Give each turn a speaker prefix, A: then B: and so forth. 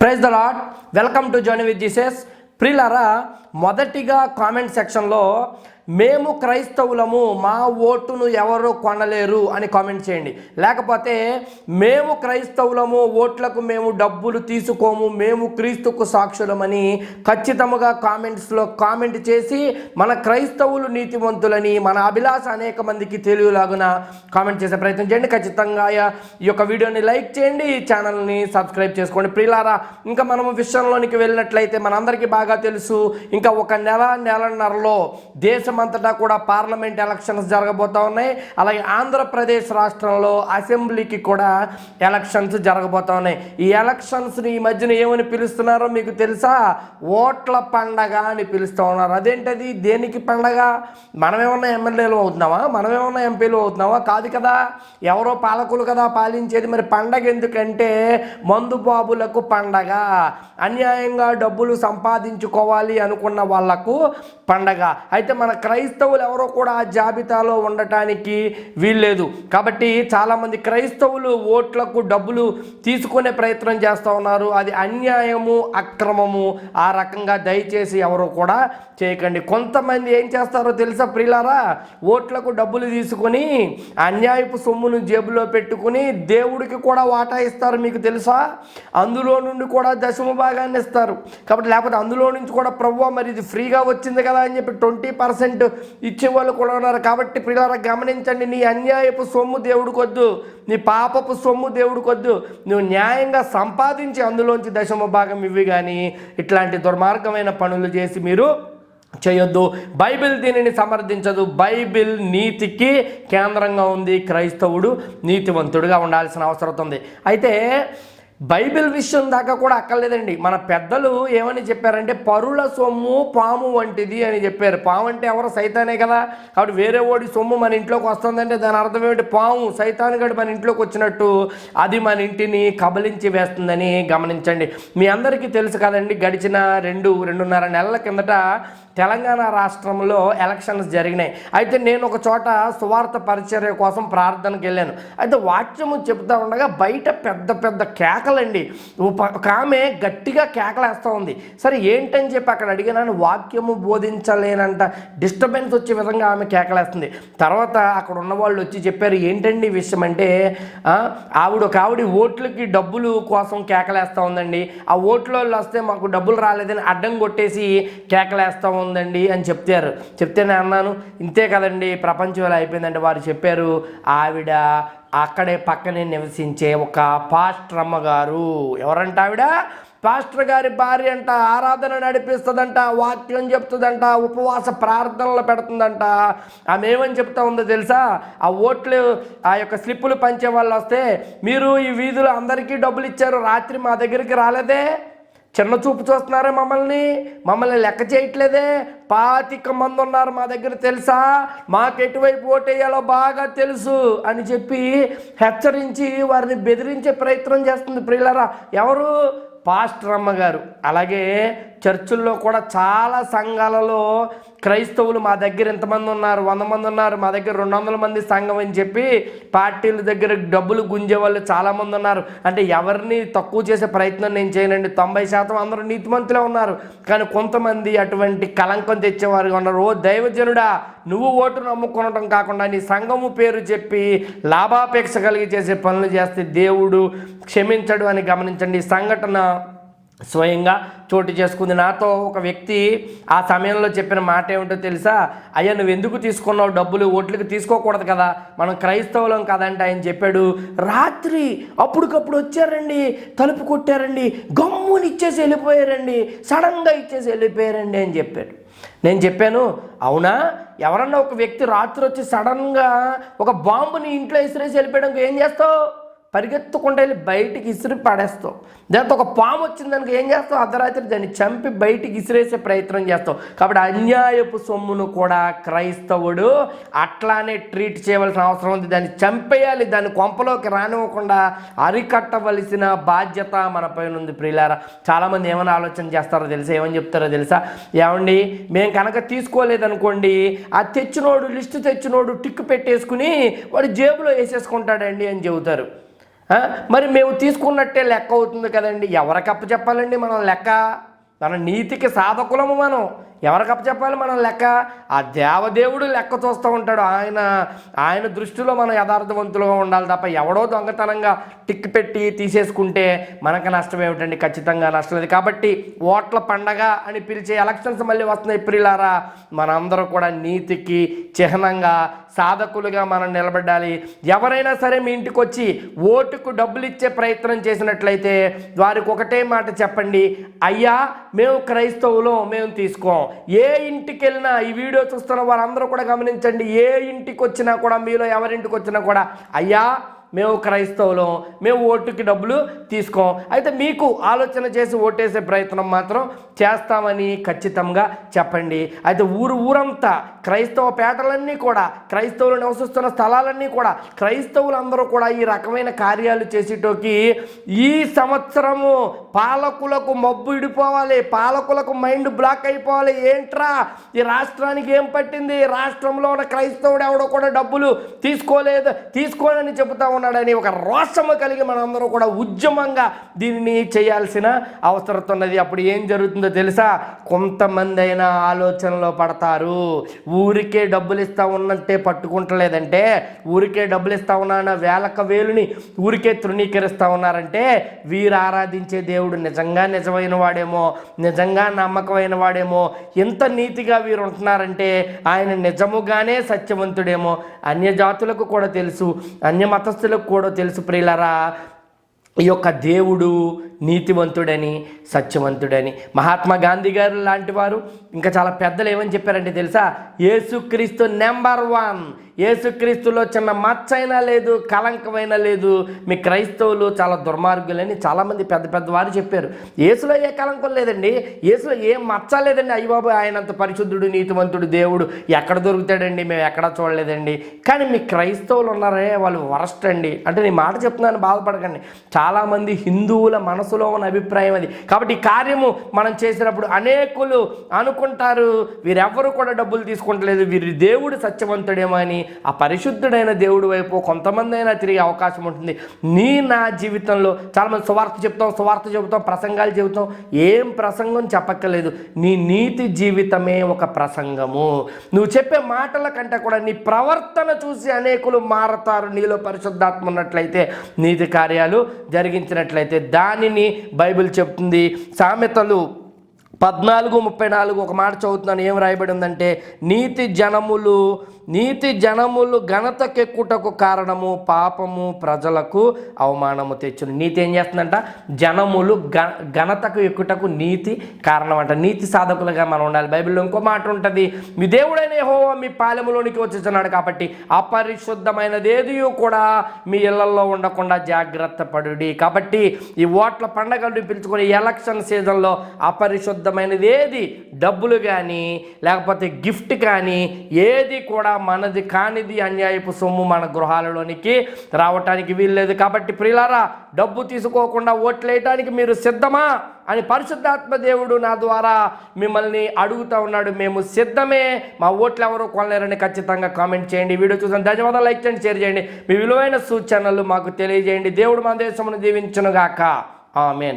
A: Praise the Lord welcome to join with Jesus ప్రిలరా మొదటిగా comment సెక్షన్లో మేము క్రైస్తవులము మా ఓటును ఎవరు కొనలేరు అని కామెంట్ చేయండి. లేకపోతే మేము క్రైస్తవులము ఓట్లకు మేము డబ్బులు తీసుకోము మేము క్రీస్తుకు సాక్షులమని ఖచ్చితముగా కామెంట్స్లో కామెంట్ చేసి మన క్రైస్తవులు నీతివంతులని మన అభిలాష అనేక మందికి తెలియలాగున కామెంట్ చేసే ప్రయత్నం చేయండి. ఖచ్చితంగా ఈ యొక్క వీడియోని లైక్ చేయండి ఈ ఛానల్ని సబ్స్క్రైబ్ చేసుకోండి. ప్రియులారా ఇంకా మనము విషయంలోనికి వెళ్ళినట్లయితే మనందరికీ బాగా తెలుసు ఇంకా ఒక నెల నెలన్నరలో దేశం దేశమంతటా కూడా పార్లమెంట్ ఎలక్షన్స్ జరగబోతూ ఉన్నాయి. అలాగే ఆంధ్రప్రదేశ్ రాష్ట్రంలో అసెంబ్లీకి కూడా ఎలక్షన్స్ జరగబోతూ ఉన్నాయి. ఈ ఎలక్షన్స్ని ఈ మధ్యన ఏమని పిలుస్తున్నారో మీకు తెలుసా? ఓట్ల పండగ అని పిలుస్తూ ఉన్నారు. అదేంటది? దేనికి పండగ? మనమేమన్నా ఎమ్మెల్యేలు అవుతున్నావా మనమేమన్నా ఎంపీలు అవుతున్నావా కాదు కదా. ఎవరో పాలకులు కదా పాలించేది. మరి పండగ ఎందుకంటే మందు బాబులకు పండగ. అన్యాయంగా డబ్బులు సంపాదించుకోవాలి అనుకున్న వాళ్ళకు పండగ. అయితే మన క్రైస్తవులు ఎవరో కూడా ఆ జాబితాలో ఉండటానికి వీల్లేదు. కాబట్టి చాలామంది క్రైస్తవులు ఓట్లకు డబ్బులు తీసుకునే ప్రయత్నం చేస్తూ ఉన్నారు. అది అన్యాయము అక్రమము ఆ రకంగా దయచేసి ఎవరు కూడా చేయకండి. కొంతమంది ఏం చేస్తారో తెలుసా ప్రియులారా? ఓట్లకు డబ్బులు తీసుకొని అన్యాయపు సొమ్మును జేబులో పెట్టుకుని దేవుడికి కూడా వాటా ఇస్తారు మీకు తెలుసా? అందులో నుండి కూడా దశమ భాగాన్ని ఇస్తారు. కాబట్టి లేకపోతే అందులో నుంచి కూడా ప్రభు మరి ఇది ఫ్రీగా వచ్చింది కదా అని చెప్పి ట్వంటీ పర్సెంట్ ఇచ్చే వాళ్ళు కూడా ఉన్నారు. కాబట్టి పిల్లల గమనించండి నీ అన్యాయపు సొమ్ము దేవుడికి వద్దు నీ పాపపు సొమ్ము దేవుడికి వద్దు నువ్వు న్యాయంగా సంపాదించి అందులోంచి దశమ భాగం ఇవి కానీ ఇట్లాంటి దుర్మార్గమైన పనులు చేసి మీరు చేయొద్దు. బైబిల్ దీనిని సమర్థించదు. బైబిల్ నీతికి కేంద్రంగా ఉంది. క్రైస్తవుడు నీతివంతుడుగా ఉండాల్సిన అవసరం ఉంది. అయితే బైబిల్ విషయం దాకా కూడా అక్కర్లేదండి. మన పెద్దలు ఏమని చెప్పారంటే పరుల సొమ్ము పాము వంటిది అని చెప్పారు. పాము అంటే ఎవరు? సైతానే కదా. కాబట్టి వేరే ఓడి సొమ్ము మన ఇంట్లోకి వస్తుందంటే దాని అర్థం ఏమిటి? పాము సైతాను గడి మన ఇంట్లోకి వచ్చినట్టు అది మన ఇంటిని కబలించి వేస్తుందని గమనించండి. మీ అందరికీ తెలుసు కదండి గడిచిన రెండు రెండున్నర నెలల కిందట తెలంగాణ రాష్ట్రంలో ఎలక్షన్స్ జరిగినాయి. అయితే నేను ఒక చోట సువార్త పరిచర్య కోసం ప్రార్థనకి వెళ్ళాను. అయితే వాక్యము చెప్తా ఉండగా బయట పెద్ద పెద్ద కేకలండి. ఒక ఆమె గట్టిగా కేకలేస్తూ ఉంది. సరే ఏంటని చెప్పి అక్కడ అడిగినాను వాక్యము బోధించలేనంట. డిస్టర్బెన్స్ వచ్చే విధంగా ఆమె కేకలేస్తుంది. తర్వాత అక్కడ ఉన్న వాళ్ళు వచ్చి చెప్పారు ఏంటండి ఈ విషయం? అంటే ఆవిడ ఒక ఆవిడ ఓట్లకి డబ్బులు కోసం కేకలేస్తూ ఉందండి. ఆ ఓట్లలో వాళ్ళు వస్తే మాకు డబ్బులు రాలేదని అడ్డం కొట్టేసి కేకలేస్తూ ఉందండి అని చెప్తారు. చెప్తే నేను అన్నాను ఇంతే కదండి ప్రపంచం ఇలా అయిపోయిందంటే వారు చెప్పారు. ఆవిడ అక్కడే పక్కనే నివసించే ఒక పాస్టర్ అమ్మగారు. ఎవరంట ఆవిడ? పాస్టర్ గారి భార్య అంట ఆరాధన నడిపిస్తుందంట వాక్యం చెప్తుందంట ఉపవాస ప్రార్థనలు పెడుతుందంట. ఆమె ఏమని చెప్తా ఉందో తెలుసా? ఆ ఓట్లు ఆ యొక్క స్లిప్పులు పంచే వాళ్ళు వస్తే మీరు ఈ వీధులు అందరికీ డబ్బులు ఇచ్చారు రాత్రి మా దగ్గరికి రాలేదే? చిన్న చూపు చూస్తున్నారే మమ్మల్ని? మమ్మల్ని లెక్క చేయట్లేదే? పాతిక మంది ఉన్నారు మా దగ్గర తెలుసా? మాకు ఎటువైపు ఓటేయాలో బాగా తెలుసు అని చెప్పి హెచ్చరించి వారిని బెదిరించే ప్రయత్నం చేస్తుంది ప్రియులరా. ఎవరు? పాస్టర్ అమ్మగారు. అలాగే చర్చుల్లో కూడా చాలా సంఘాలలో క్రైస్తవులు మా దగ్గర ఎంతమంది ఉన్నారు? వంద మంది ఉన్నారు. మా దగ్గర రెండు వందల మంది సంఘం అని చెప్పి పార్టీల దగ్గర డబ్బులు గుంజే వాళ్ళు చాలామంది ఉన్నారు. అంటే ఎవరిని తక్కువ చేసే ప్రయత్నం నేను చేయనండి. తొంభై శాతం అందరూ నీతిమంతులే ఉన్నారు. కానీ కొంతమంది అటువంటి కలంకం తెచ్చేవారుగా ఉన్నారు. ఓ దైవజనుడా నువ్వు ఓటు నమ్ముకునటం కాకుండా నీ సంఘము పేరు చెప్పి లాభాపేక్ష కలిగి చేసే పనులు చేస్తే దేవుడు క్షమించడు అని గమనించండి. ఈ సంఘటన స్వయంగా చోటు చేసుకుంది. నాతో ఒక వ్యక్తి ఆ సమయంలో చెప్పిన మాట ఏమిటో తెలుసా? అయ్యా నువ్వు ఎందుకు తీసుకున్నావు డబ్బులు? ఓట్లకి తీసుకోకూడదు కదా. మనం క్రైస్తవులం కదంటే ఆయన చెప్పాడు. రాత్రి అప్పటికప్పుడు వచ్చారండి. తలుపు కొట్టారండి. గమ్ముని ఇచ్చేసి వెళ్ళిపోయారండి. సడన్గా ఇచ్చేసి వెళ్ళిపోయారండి అని చెప్పాడు. నేను చెప్పాను అవునా? ఎవరన్నా ఒక వ్యక్తి రాత్రి వచ్చి సడన్గా ఒక బాంబుని ఇంట్లో విసిరేసి వెళ్ళిపోయడానికి ఏం చేస్తావు? పరిగెత్తుకుంటే వెళ్ళి బయటికి ఇసిరి పడేస్తావు. దాంతో ఒక పాము వచ్చిందనుకో ఏం చేస్తావు? అర్ధరాత్రి దాన్ని చంపి బయటికి ఇసిరేసే ప్రయత్నం చేస్తావు. కాబట్టి అన్యాయపు సొమ్మును కూడా క్రైస్తవుడు అట్లానే ట్రీట్ చేయవలసిన అవసరం ఉంది. దాన్ని చంపేయాలి. దాన్ని కొంపలోకి రానివ్వకుండా అరికట్టవలసిన బాధ్యత మన పైన ఉంది ప్రియులారా. చాలామంది ఏమైనా ఆలోచన చేస్తారో తెలుసా? ఏమని చెప్తారో తెలుసా? ఏమండి మేము కనుక తీసుకోలేదనుకోండి ఆ తెచ్చినోడు లిస్టు తెచ్చినోడు టిక్ పెట్టేసుకుని వాడు జేబులో వేసేసుకుంటాడండి అని చెబుతారు. మరి మేము తీసుకున్నట్టే లెక్క అవుతుంది కదండి. ఎవరికి అప్పు చెప్పాలండి మనం లెక్క? మన నీతికి సాధకులము మనం. ఎవరికి అప్పు చెప్పాలి మనం లెక్క? ఆ దేవదేవుడు లెక్క చూస్తూ ఉంటాడు. ఆయన ఆయన దృష్టిలో మనం యథార్థవంతులుగా ఉండాలి తప్ప ఎవడో దొంగతనంగా టిక్ పెట్టి తీసేసుకుంటే మనకు నష్టం ఏమిటండి? ఖచ్చితంగా నష్టం లేదు. కాబట్టి ఓట్ల పండగ అని పిలిచే ఎలక్షన్స్ మళ్ళీ వస్తున్నాయి ఏప్రిలారా మనందరూ కూడా నీతికి చిహ్నంగా సాధకులుగా మనం నిలబడాలి ఎవరైనా సరే మీ ఇంటికి వచ్చి ఓటుకు డబ్బులు ఇచ్చే ప్రయత్నం చేసినట్లయితే వారికి ఒకటే మాట చెప్పండి. అయ్యా మేము క్రైస్తవులు మేము తీసుకోం. ఏ ఇంటికి వెళ్ళినా ఈ వీడియో చూస్తున్న వారందరూ కూడా గమనించండి. ఏ ఇంటికి వచ్చినా కూడా మీలో ఎవరింటికి వచ్చినా కూడా అయ్యా మేము క్రైస్తవులం మేము ఓటుకి డబ్బులు తీసుకోం. అయితే మీకు ఆలోచన చేసి ఓటేసే ప్రయత్నం మాత్రం చేస్తామని ఖచ్చితంగా చెప్పండి. అయితే ఊరు ఊరంతా క్రైస్తవ పేటలన్నీ కూడా క్రైస్తవులు నివసిస్తున్న స్థలాలన్నీ కూడా క్రైస్తవులందరూ కూడా ఈ రకమైన కార్యాలు చేసేటోకి ఈ సంవత్సరము పాలకులకు మబ్బు ఇడిపోవాలి పాలకులకు మైండ్ బ్లాక్ అయిపోవాలి. ఏంట్రా? ఈ రాష్ట్రానికి ఏం పట్టింది? రాష్ట్రంలో ఉన్న క్రైస్తవుడు ఎవడో కూడా డబ్బులు తీసుకోలేదు తీసుకోనని చెబుతా ఉన్నాడని ఒక రోషము కలిగి మనందరూ కూడా ఉద్యమంగా దీనిని చేయాల్సిన అవసరం ఉన్నది. అప్పుడు ఏం జరుగుతుందో తెలుసా? కొంతమంది అయినా ఆలోచనలో పడతారు. ఊరికే డబ్బులు ఇస్తా ఉన్నట్టే పట్టుకుంటలేదంటే ఊరికే డబ్బులు ఇస్తా ఉన్నా వేలక వేలుని ఊరికే తృణీకరిస్తా ఉన్నారంటే వీరు ఆరాధించే దేవుడు నిజంగా నిజమైన వాడేమో నిజంగా నమ్మకమైన వాడేమో ఎంత నీతిగా వీరు ఉంటున్నారంటే ఆయన నిజముగానే సత్యవంతుడేమో. అన్య జాతులకు కూడా తెలుసు. అన్య మతస్థులకు కూడా తెలుసు ప్రియులరా ఈ యొక్క దేవుడు నీతివంతుడని సత్యవంతుడని. మహాత్మా గాంధీ గారు లాంటి వారు ఇంకా చాలా పెద్దలు ఏమని చెప్పారంటే తెలుసా? యేసుక్రీస్తు నెంబర్ వన్. యేసుక్రీస్తులో చిన్న మచ్చైనా లేదు కలంకమైనా లేదు. మీ క్రైస్తవులు చాలా దుర్మార్గులని చాలామంది పెద్ద పెద్ద వారు చెప్పారు. యేసులో ఏ కలంకం లేదండి. యేసులో ఏ మచ్చ లేదండి. అయ్యబాబు ఆయనంత పరిశుద్ధుడు నీతివంతుడు దేవుడు. ఎక్కడ దొరుకుతాడండి? మేము ఎక్కడా చూడలేదండి. కానీ మీ క్రైస్తవులు ఉన్నారే వాళ్ళు వరస్ట్ అండి. అంటే నేను మాట చెప్తున్నాను బాధపడకండి. చాలామంది హిందువుల మనసులో ఉన్న అభిప్రాయం అది. కాబట్టి ఈ కార్యము మనం చేసినప్పుడు అనేకులు అను అనుకుంటారు. వీరెవ్వరూ కూడా డబ్బులు తీసుకుంటలేదు. వీరి దేవుడు సత్యవంతుడేమో అని ఆ పరిశుద్ధుడైన దేవుడి వైపు కొంతమంది అయినా తిరిగే అవకాశం ఉంటుంది. నీ నా జీవితంలో చాలామంది సువార్త చెప్తాం సువార్త చెబుతాం ప్రసంగాలు చెబుతాం. ఏం ప్రసంగం చెప్పక్కర్లేదు. నీ నీతి జీవితమే ఒక ప్రసంగము. నువ్వు చెప్పే మాటల కంటే కూడా నీ ప్రవర్తన చూసి అనేకులు మారతారు. నీలో పరిశుద్ధాత్మ ఉన్నట్లయితే నీతి కార్యాలు జరిగించినట్లయితే దానిని బైబిల్ చెప్తుంది. సామెతలు పద్నాలుగు ముప్పై నాలుగు ఒక మాట చదువుతున్నాను. ఏం రాయబడి ఉందంటే నీతి జనములు నీతి జనములు ఘనతకెక్కుటకు కారణము పాపము ప్రజలకు అవమానము తెచ్చును. నీతి ఏం చేస్తుందంట? జనములు గ ఘనతకు ఎక్కుటకు నీతి కారణం అంట నీతి సాధకులుగా మనం ఉండాలి. బైబిల్లో ఇంకో మాట ఉంటుంది. మీ దేవుడైన యెహోవా మీ పాలెములోనికి వచ్చేస్తున్నాడు కాబట్టి అపరిశుద్ధమైనది ఏది కూడా మీ ఇళ్ళలో ఉండకుండా జాగ్రత్త పడుడి. కాబట్టి ఈ ఓట్ల పండగలు పిలుచుకునే ఎలక్షన్ సీజన్లో అపరిశుద్ధమైనది ఏది డబ్బులు కానీ లేకపోతే గిఫ్ట్ కానీ ఏది కూడా మనది కానిది అన్యాయపు సొమ్ము మన గృహాలలోనికి రావటానికి వీల్లేదు. కాబట్టి ప్రియులారా డబ్బు తీసుకోకుండా ఓట్లేయటానికి మీరు సిద్ధమా అని పరిశుద్ధాత్మ దేవుడు నా ద్వారా మిమ్మల్ని అడుగుతా ఉన్నాడు. మేము సిద్ధమే. మా ఓట్లు ఎవరు కొనలేరని ఖచ్చితంగా కామెంట్ చేయండి. వీడియో చూసిన ధన్యవాదాలు. లైక్ చేయండి షేర్ చేయండి. మీ విలువైన సూచనలు మాకు తెలియజేయండి. దేవుడు మన దేశమును దీవించునుగాక. ఆమెన్.